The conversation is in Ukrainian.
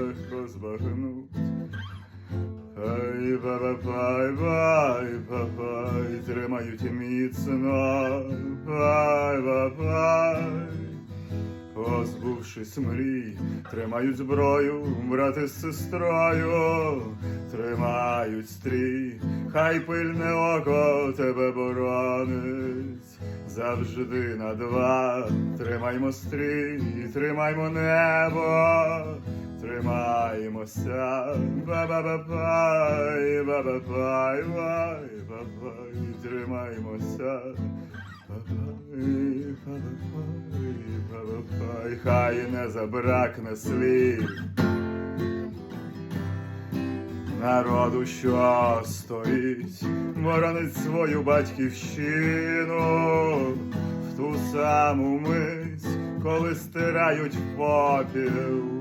легко збагнуть. Ай, бай, бай, бай, тримають міцно, бай, бай, позбувшись мрій, тримають зброю, брати з сестрою, тримають стрій, хай пильне око тебе боронить, завжди на два, тримаймо стрій, тримаймо небо. Тримаємося, ба-ба-ба-бай, ба-ба-бай, бай, ба-бай, тримаємося. Ба-бай, ба-ба-бай, ба-ба-бай, хай не забракне слів. Народу, що стоїть, боронить свою батьківщину. В ту саму мить, коли стирають попіл